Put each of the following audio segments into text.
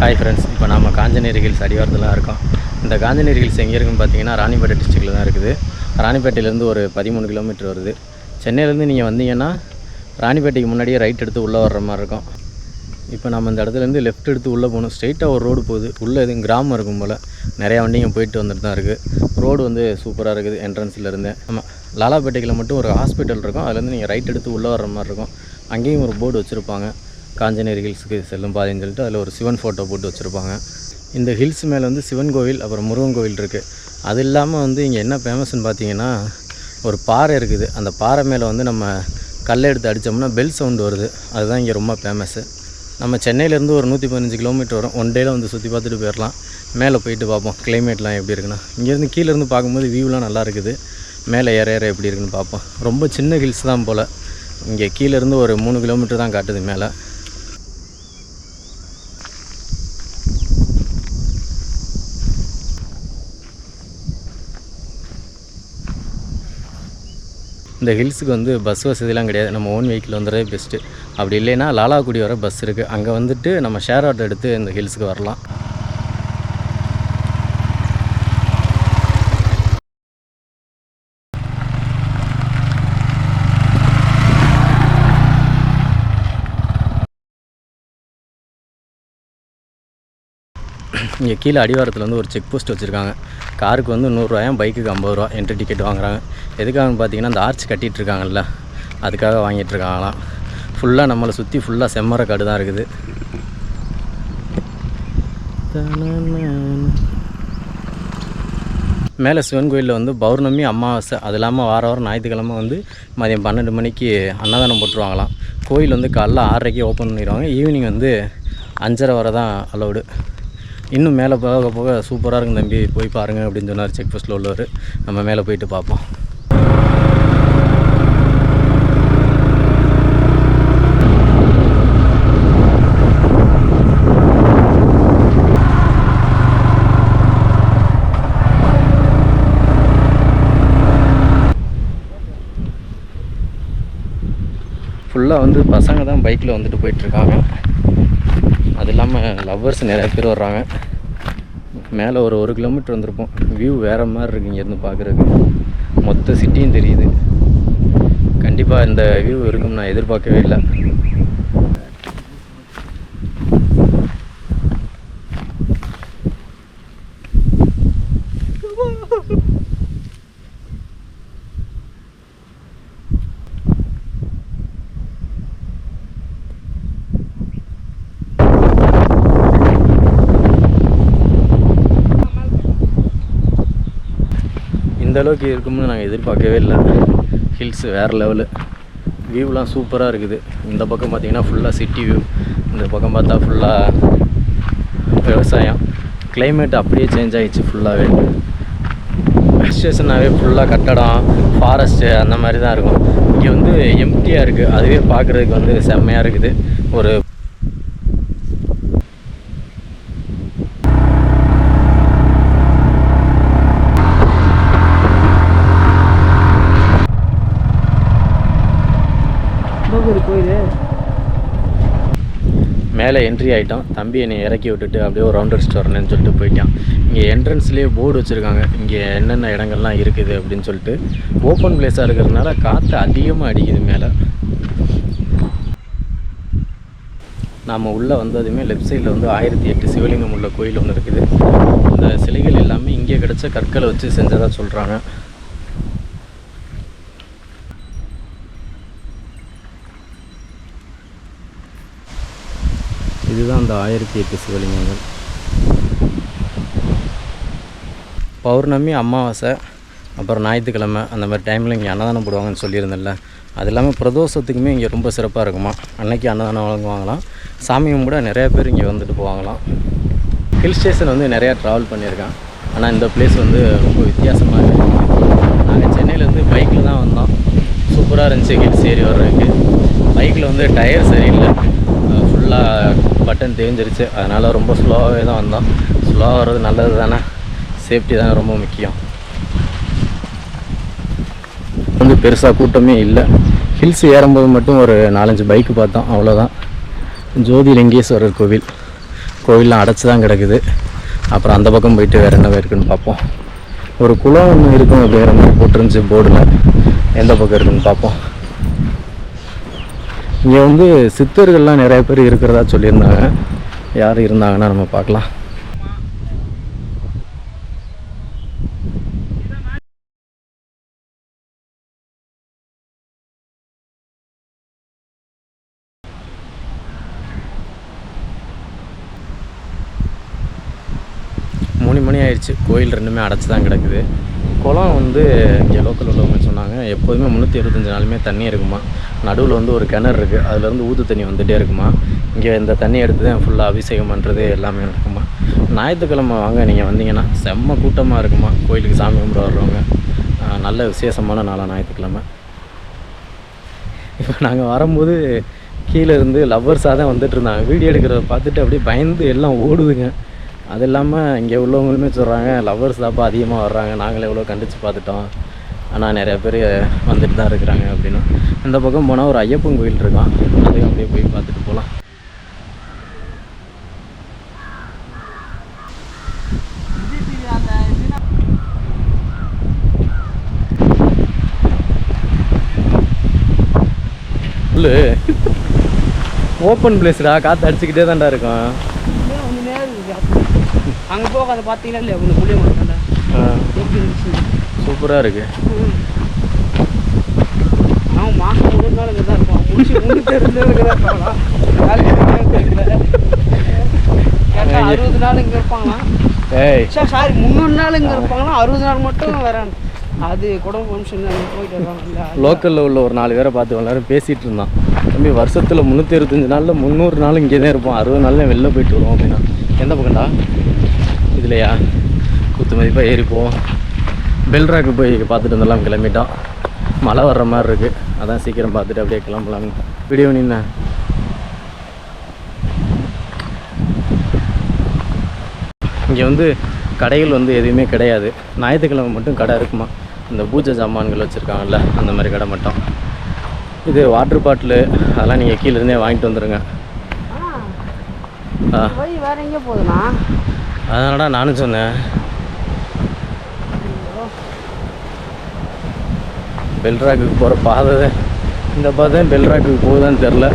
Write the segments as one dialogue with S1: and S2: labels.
S1: Hi friends இப்போ நம்ம காஞ்சநேரி hills அடிவாரத்தில் இருக்கோம். இந்த காஞ்சநேரி ஹில்ஸ் எங்கே இருக்குன்னு பார்த்தீங்கன்னா ராணிப்பேட்டை டிஸ்ட்ரிக்டில் தான் இருக்குது. ராணிப்பேட்டையிலேருந்து ஒரு பதிமூணு கிலோமீட்டர் வருது. சென்னையிலேருந்து நீங்கள் வந்தீங்கன்னா ராணிப்பேட்டைக்கு முன்னாடியே ரைட் எடுத்து உள்ளே வர்ற மாதிரி இருக்கும். இப்போ நம்ம இந்த இடத்துலேருந்து லெஃப்ட் எடுத்து உள்ளே போகணும். ஸ்ட்ரெயிட்டாக ஒரு ரோடு போகுது. உள்ளே எதுவும் கிராமம் இருக்கும் போல். நிறையா வண்டிங்க போயிட்டு வந்துட்டு தான் இருக்குது ரோடு வந்து சூப்பராக இருக்குது என்ட்ரன்ஸில் இருந்து. ஆமாம் லாலாப்பேட்டையில் மட்டும் ஒரு ஹாஸ்பிட்டல் இருக்கும். அதுலேருந்து நீங்கள் ரைட் எடுத்து உள்ளே வர்ற மாதிரி இருக்கும். அங்கேயும் ஒரு போர்டு வச்சுருப்பாங்க. காஞ்சநேரி ஹில்ஸுக்கு செல்லும் பாதைன்னு சொல்லிட்டு அதில் ஒரு சிவன் ஃபோட்டோ போட்டு வச்சுருப்பாங்க. இந்த ஹில்ஸ் மேலே வந்து சிவன் கோவில் அப்புறம் முருகன் கோவில் இருக்குது அது இல்லாமல் வந்து இங்கே என்ன ஃபேமஸ்ன்னு பார்த்தீங்கன்னா ஒரு பாறை இருக்குது. அந்த பாறை மேலே வந்து நம்ம கல்லை எடுத்து அடித்தோம்னா பெல் சவுண்டு வருது. அதுதான் இங்கே ரொம்ப ஃபேமஸ்ஸு நம்ம சென்னையிலேருந்து ஒரு நூற்றி பதினஞ்சு கிலோமீட்டர் வரும். ஒன் டேயில் வந்து சுற்றி பார்த்துட்டு போயிடலாம் மேலே போயிட்டு பார்ப்போம். கிளைமேட்லாம் எப்படி இருக்குன்னா? இங்கேருந்து கீழேருந்து பார்க்கும்போது வியூலாம் நல்லா இருக்குது. மேலே ஏற ஏற எப்படி இருக்குன்னு பார்ப்போம். ரொம்ப சின்ன ஹில்ஸ் தான் போல். இங்கே கீழேருந்து ஒரு மூணு கிலோமீட்டர் தான் காட்டுது மேலே. இந்த ஹில்ஸுக்கு வந்து பஸ் வசதிலாம் கிடையாது. நம்ம ஓன் வெஹிக்கிள் வந்துடுறதே பெஸ்ட்டு அப்படி இல்லைன்னா லாலாக்குடி வர பஸ் இருக்குது அங்கே வந்துட்டு நம்ம ஷேர் ஆட்டோ எடுத்து இந்த ஹில்ஸுக்கு வரலாம். இங்கே கீழே அடிவாரத்தில் வந்து ஒரு செக் போஸ்ட் வச்சுருக்காங்க. காருக்கு வந்து நூறுரூவாயும் பைக்குக்கு ஐம்பது ரூபா என்ட்ரி டிக்கெட் வாங்குறாங்க. எதுக்காகன்னு பார்த்தீங்கன்னா அந்த ஆர்ச் கட்டிகிட்டு இருக்காங்கல்ல அதுக்காக வாங்கிட்டுருக்காங்களாம் ஃபுல்லாக நம்மளை சுற்றி ஃபுல்லாக செம்மர காடு தான் இருக்குது. மேலே சிவன் கோயிலில் வந்து பௌர்ணமி அமாவாசை அது இல்லாமல் வார வாரம் ஞாயிற்றுக்கிழமை வந்து மதியம் பன்னெண்டு மணிக்கு அன்னதானம் போட்டுருவாங்களாம். கோயில் வந்து காலைல ஆறரைக்கு ஓப்பன் பண்ணிடுவாங்க. ஈவினிங் வந்து அஞ்சரை வரை தான் அலௌடு இன்னும் மேலே போக போக சூப்பராக இருக்கும் தம்பி. போய் பாருங்கள் அப்படின்னு சொன்னார். செக் போஸ்ட்டில் உள்ளவர். நம்ம மேலே போயிட்டு பார்ப்போம். ஃபுல்லாக வந்து பசங்க தான் பைக்கில் வந்துட்டு போயிட்டுருக்காங்க. அது இல்லாமல் லவ்வர்ஸ் நிறைய பேர் வர்றாங்க. மேலே ஒரு ஒரு கிலோமீட்டர் வந்திருப்போம். வியூ வேறு மாதிரி இருக்குது இங்கேருந்து பார்க்குறதுக்கு. மொத்த சிட்டியும் தெரியுது. கண்டிப்பாக இந்த வியூ இருக்கும் நான் எதிர்பார்க்கவே இல்லை. இந்த அளவுக்கு இருக்கும்னு நாங்கள் எதிர்பார்க்கவே இல்லை. ஹில்ஸ் வேறு லெவலு வியூலாம் சூப்பராக இருக்குது. இந்த பக்கம் பார்த்திங்கன்னா ஃபுல்லாக சிட்டி வியூ இந்த பக்கம் பார்த்தா ஃபுல்லாக விவசாயம். கிளைமேட் அப்படியே சேஞ்ச் ஆகிடுச்சு ஃபுல்லாகவே ஸ்டேஷனாகவே ஃபுல்லாக கட்டடம் ஃபாரஸ்ட்டு அந்த மாதிரி தான் இருக்கும். இங்கே வந்து எம்டியாக இருக்குது அதுவே பார்க்குறதுக்கு வந்து செம்மையாக இருக்குது. ஒரு மேலே என்ட்ரி ஆகிட்டோம் தம்பி என்னை இறக்கி விட்டுட்டு அப்படியே ஒரு ரவுண்ட் அடிச்சுட்டு வரணும்னு சொல்லிட்டு போயிட்டான். இங்கே என்ட்ரன்ஸ்லேயே போர்டு வச்சுருக்காங்க. இங்கே என்னென்ன இடங்கள்லாம் இருக்குது அப்படின்னு சொல்லிட்டு ஓப்பன் பிளேஸாக இருக்கிறதுனால காற்று அதிகமாக அடிக்குது மேலே. நாம் உள்ளே வந்ததுமே லெஃப்ட் சைடில் வந்து ஆயிரத்தி எட்டு சிவலிங்கம் உள்ள கோயில் ஒன்று இருக்குது. இந்த சிலைகள் எல்லாமே இங்கே கிடச்ச கற்களை வச்சு செஞ்சதாக சொல்கிறாங்க இதுதான் அந்த ஆயிரத்தி எட்டு சிவலிங்கங்கள். பௌர்ணமி அமாவாசை அப்புறம் ஞாயிற்றுக்கிழமை அந்த மாதிரி டைமில் இங்கே அன்னதானம் போடுவாங்கன்னு சொல்லியிருந்தேன்ல அது இல்லாமல் பிரதோஷத்துக்குமே இங்கே ரொம்ப சிறப்பாக இருக்குமா? அன்னைக்கு அன்னதானம் வழங்குவாங்களாம். சாமி கும்பிட நிறையா பேர் இங்கே வந்துட்டு போவாங்களாம். ஹில் ஸ்டேஷன் வந்து நிறையா ட்ராவல் பண்ணியிருக்கேன். ஆனால் இந்த பிளேஸ் வந்து ரொம்ப வித்தியாசமாக இருக்குது நாங்கள் சென்னையிலேருந்து பைக்கில் தான் வந்தோம். சூப்பராக இருந்துச்சு ஹில்ஸ் ஏறி வர்றதுக்கு. பைக்கில் வந்து டயர் சரியில்லை. ஃபுல்லாக பட்டன் தேஞ்சிருச்சு. அதனால் ரொம்ப ஸ்லோவாகவே தான் வந்தோம். ஸ்லோவாக வர்றது நல்லது தானே? சேஃப்டி தானே ரொம்ப முக்கியம். வந்து பெருசாக கூட்டமே இல்லை. ஹில்ஸ் ஏறும்போது மட்டும் ஒரு நாலஞ்சு பைக்கு பார்த்தோம். அவ்வளோதான் ஜோதிலிங்கேஸ்வரர் கோவில். கோவிலெலாம் அடைச்சி தான் கிடக்குது. அப்புறம் அந்த பக்கம் போயிட்டு வேறு என்ன இருக்குன்னு பார்ப்போம். ஒரு குளம் ஒன்று இருக்கும் அப்படிங்கிற மாதிரி போட்டுருந்துச்சு போர்டில் எந்த பக்கம் இருக்குன்னு பார்ப்போம். இங்கே வந்து சித்தர்கள்லாம் நிறைய பேர் இருக்கிறதா சொல்லியிருந்தாங்க. யார் இருந்தாங்கன்னா நம்ம பார்க்கலாம். மூணு மணி ஆயிடுச்சு. கோயில் ரெண்டுமே அடைச்சி தான் கிடக்குது. குளம் வந்து இங்கே லோக்கல் உள்ளவங்க சொன்னாங்க. எப்போதுமே முந்நூற்றி இருபத்தஞ்சி நாளுமே தண்ணி இருக்குமா? நடுவில் வந்து ஒரு கிணறு இருக்குது அதுலேருந்து ஊற்று தண்ணி வந்துகிட்டே இருக்குமா? இங்கே இந்த தண்ணி எடுத்து தான் ஃபுல்லாக அபிஷேகம் பண்ணுறது எல்லாமே நடக்குமா? ஞாயிற்றுக்கிழமை வாங்க நீங்கள் வந்தீங்கன்னா செம்ம கூட்டமாக இருக்குமா? கோயிலுக்கு சாமி கும்பிட வர்றவங்க. நல்ல விசேஷமான நாளாக ஞாயிற்றுக்கிழமை. இப்போ நாங்கள் வரும்போது கீழே இருந்து லவ்வர்ஸாக தான் வந்துட்டு இருந்தாங்க. வீடியோ எடுக்கிறத பார்த்துட்டு அப்படியே பயந்து எல்லாம் ஓடுதுங்க. அது இல்லாமல் இங்கே உள்ளவங்களுமே சொல்கிறாங்க லவ்வர்ஸ் தான்ப்பா அதிகமாக வர்றாங்க. நாங்களே எவ்வளோ கண்டித்து பார்த்துட்டோம். ஆனால் நிறையா பேர் வந்துட்டு தான் இருக்கிறாங்க அப்படின்னா. இந்த பக்கம் போனால் ஒரு ஐயப்பன் கோயில் இருக்கான் அதையும் அப்படியே போய் பார்த்துட்டு போகலாம் ஓப்பன் பிளேஸ்டா காற்று அடிச்சுக்கிட்டே தான்டா இருக்கும்.
S2: அங்க போக அதை பார்த்தீங்களா இல்லையா? உங்க புளிய மாட்டாண்டா எப்படி இருந்துச்சு?
S1: சூப்பராக இருக்கு.
S2: அவன் மாசம் ஒரு நாள் இங்கே தான் இருப்பான். முடிச்சு முன்னு தெரிஞ்சதுக்கு தான் இருப்பாங்களா வேலைக்கு போறேன்னு தெரியல. கேட்டா அறுபது நாள் இங்கே இருப்பாங்களாம்
S1: ஏய்.
S2: சார் சாரி முந்நூறு நாள் இங்கே இருப்பாங்களாம் அறுபது நாள் மட்டும் வரேன். அது குடும்ப ஃபங்க்ஷன் போயிட்டு வருவாங்க
S1: லோக்கலில் உள்ள ஒரு நாலு பேரை பார்த்து எல்லாரும் பேசிகிட்டு இருந்தான். தம்பி வருஷத்தில் முந்நூற்றி இருபத்தஞ்சி நாளில் முந்நூறு நாள் இங்கே தான் இருப்போம் அறுபது நாளில் வெளில போயிட்டு வருவோம் அப்படின்னா. எந்த பக்கம்டா? இதுலையா குத்து மதிப்பாக ஏறி போவோம் பெல்ராக்கு போய் பார்த்துட்டு வந்துடலாம் கிளம்பிட்டோம். மழை வர்ற மாதிரி இருக்குது அதான் சீக்கிரம் பார்த்துட்டு அப்படியே கிளம்பலாம் வீடியோ நின்ன இங்கே வந்து கடைகள் வந்து எதுவுமே கிடையாது. ஞாயிற்றுக்கிழமை மட்டும் கடை இருக்குமா? இந்த பூஜை சாமான்கள் வச்சுருக்காங்கல்ல அந்த மாதிரி கடை மட்டும். இது வாட்டர் பாட்டிலு அதெல்லாம் நீங்கள் கீழேருந்தே வாங்கிட்டு வந்துடுங்க ஆ. அதனாலடா நானும் சொன்னேன். பெல்ராக்குக்கு போகிற பாதை இந்த பாதை பெல்ராக்குக்கு போகுதான்னு தெரில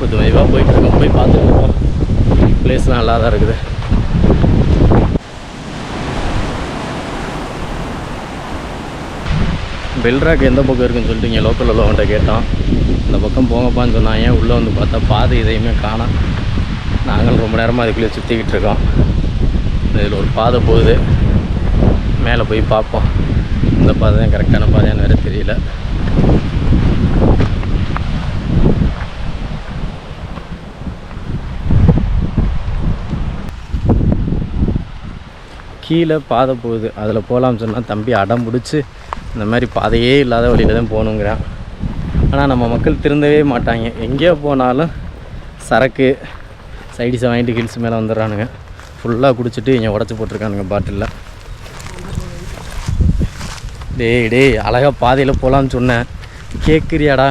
S1: கொஞ்சம் வைவாக போயிட்டு போய் பார்த்துட்டு இருக்கோம் பிளேஸ்லாம் நல்லா தான் இருக்குது. பெல்ராக் எந்த பக்கம் இருக்குன்னு சொல்லிட்டு இங்கே லோக்கல் உள்ளவன்கிட்ட கேட்டோம். இந்த பக்கம் போங்கப்பான்னு சொன்னாங்க ஏன் உள்ளே வந்து பார்த்தா பாதை இதையுமே காணோம். நாங்களும் ரொம்ப நேரமாக அதுக்குள்ளே சுற்றிக்கிட்டு இருக்கோம். இதில் ஒரு பாதை போகுது. மேலே போய் பார்ப்போம். இந்த பாதை தான் கரெக்டான பாதையான்னு வேறு தெரியல. கீழே பாதை போகுது. அதில் போகலாம்னு சொன்னால் தம்பி அடம் பிடிச்சி இந்த மாதிரி பாதையே இல்லாத வழியில் தான் போகணுங்கிறான். ஆனால் நம்ம மக்கள் திருந்தவே மாட்டாங்க. எங்கேயோ போனாலும் சரக்கு சைடிஸை வாங்கிட்டு ஹில்ஸ் மேலே வந்துடுறானுங்க. ஃபுல்லாக குடிச்சிட்டு இங்கே உடச்சி போட்டிருக்கானுங்க பாட்டிலில். டேய் டேய் அழகாக பாதையில் போகலான்னு சொன்னேன். கேட்குறியாடா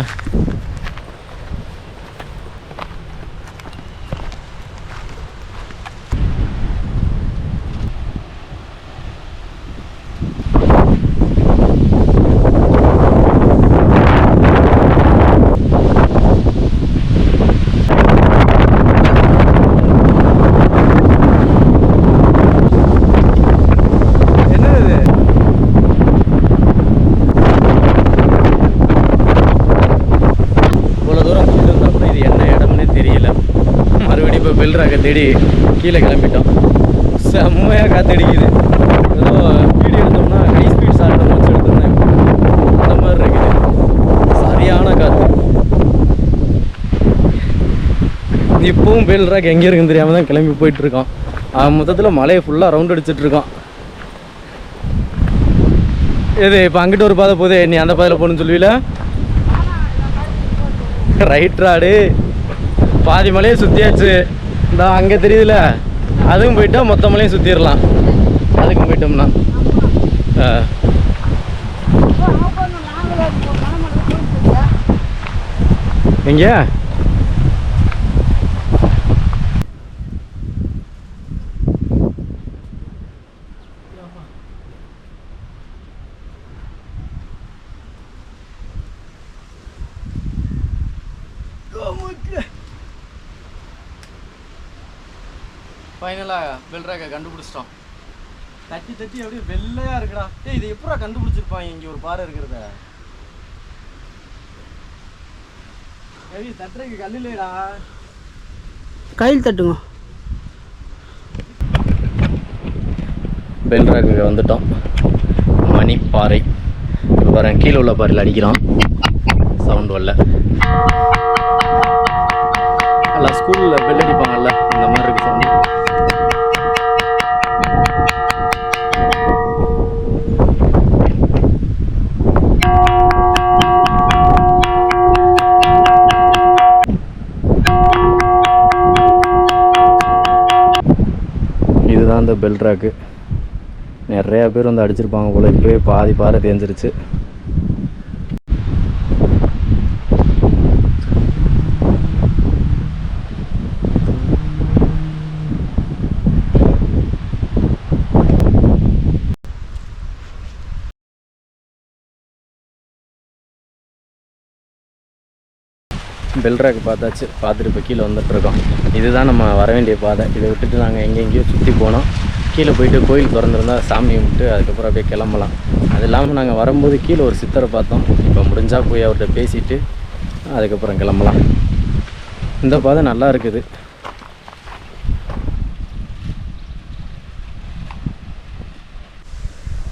S1: என்னது இது இவ்வளோ தூரம் போயிட்டு வந்தா கூட இது என்ன இடம்னே தெரியல மறுபடியும் தேடி கீழே கிளம்பிட்டோம். செம்மையாக காத்தடிக்குது. ஏதோ வீடியோ எடுத்தோம்னா ஹை ஸ்பீட் சாப்பிட்டு வச்சு எடுத்திருந்தேன். அந்த மாதிரி இருக்குது. சரியான காற்று இப்பவும் பெல்ராக் எங்கே இருக்குன்னு தெரியாமல் தான் கிளம்பி போயிட்டுருக்கோம் மொத்தத்தில் மலையை ஃபுல்லாக ரவுண்ட் அடிச்சிட்டு இருக்கான் எது இப்போ அங்கிட்ட ஒரு பாதை போதே நீ அந்த பாதையில் போகணும்னு சொல்லுவீல? ரைட் ராடு பாதி மலையை சுற்றியாச்சு இந்த அங்கே தெரியுதுல? அதுவும் போயிட்டா மொத்தமலையும் சுற்றிடலாம் அதுக்கும் போயிட்டோம்னா. ஆ. பெல்ராக்கை கண்டுபிடிச்சிட்டோம். தட்டி தட்டி அப்படியே வெள்ளையா இருக்குடா. ஏய் இது எப்படா கண்டுபிடிச்சிருப்பாங்க இங்கே ஒரு பாறை இருக்கிறத? ஏய் தட்டுறதுக்கு கல் இல்லையடா.
S2: கையில் தட்டுங்க.
S1: பெல்ராக்கு வந்துட்டோம். மணிப்பாறை. இப்போ பாருங்க கீழே உள்ள பாறையில் அடிக்கிறோம். சவுண்ட் வரல. எல்லாம் ஸ்கூலில் பெல் அடிப்பாங்கல்ல. தான் இந்த பெல் ட்ராக்கு நிறையா பேர் வந்து அடிச்சிருப்பாங்க போல. இப்போயே பாதி பாறை தேஞ்சிருச்சு. பில்ட்ராக் பார்த்தாச்சு. பார்த்துட்டு இப்போ கீழே வந்துட்டுருக்கோம். இதுதான் நம்ம வர வேண்டிய பாதை. இதை விட்டுட்டு நாங்கள் எங்கெங்கேயோ சுற்றி போனோம். கீழே போயிட்டு கோயில் திறந்துருந்தா சாமி கும்பிட்டு அதுக்கப்புறம் அப்படியே கிளம்பலாம். அது இல்லாமல் நாங்கள் வரும்போது கீழே ஒரு சித்தரை பார்த்தோம். இப்போ முடிஞ்சால் போய் அவர்கிட்ட பேசிவிட்டு அதுக்கப்புறம் கிளம்பலாம். இந்த பாதை நல்லா இருக்குது.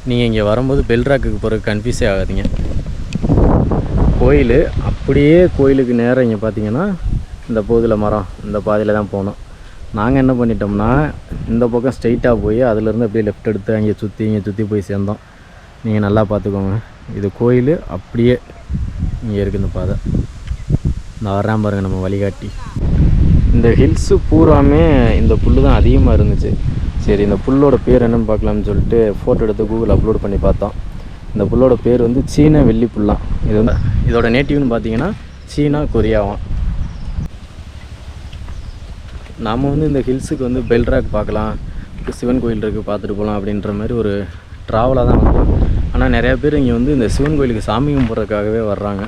S1: நீங்கள் இங்கே வரும்போது பெல்ராக்குக்கு போகிறதுக்கு கன்ஃபியூஸே ஆகாதீங்க. கோயில் அப்படியே கோயிலுக்கு நேரம் இங்கே பார்த்தீங்கன்னா இந்த போதில் மரம் இந்த பாதையில் தான் போனோம். நாங்கள் என்ன பண்ணிட்டோம்னா இந்த பக்கம் ஸ்ட்ரெயிட்டாக போய் அதிலேருந்து அப்படியே லெஃப்ட் எடுத்து அங்கே சுற்றி இங்கே சுற்றி போய் சேர்ந்தோம். நீங்கள் நல்லா பார்த்துக்கோங்க இது கோயில் அப்படியே இங்கே இருக்குது இந்த பாதை. இந்த வர்றேன் பாருங்கள் நம்ம வழிகாட்டி. இந்த ஹில்ஸு பூராமே இந்த புல் தான் அதிகமாக இருந்துச்சு. சரி இந்த புல்லோட பேர் என்னன்னு பார்க்கலாம்னு சொல்லிட்டு ஃபோட்டோ எடுத்து கூகுள் அப்லோட் பண்ணி பார்த்தோம். இந்த புல்லோட பேர் வந்து சீன வெள்ளி புல்லாம் இது வந்து இதோட நேட்டிவ்னு பார்த்தீங்கன்னா சீனா கொரியாவும் நாம் வந்து இந்த ஹில்ஸுக்கு வந்து பெல்ராக் பார்க்கலாம். சிவன் கோயில் இருக்குது பார்த்துட்டு போகலாம் அப்படின்ற மாதிரி ஒரு ட்ராவலாக தான் வந்தோம் ஆனால் நிறையா பேர் இங்கே வந்து இந்த சிவன் கோயிலுக்கு சாமி கும்பிட்றதுக்காகவே வர்றாங்க.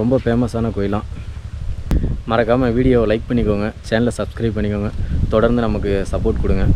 S1: ரொம்ப ஃபேமஸான கோயிலாம் மறக்காமல் வீடியோவை லைக் பண்ணிக்கோங்க. சேனலை சப்ஸ்கிரைப் பண்ணிக்கோங்க. தொடர்ந்து நமக்கு சப்போர்ட் கொடுங்க.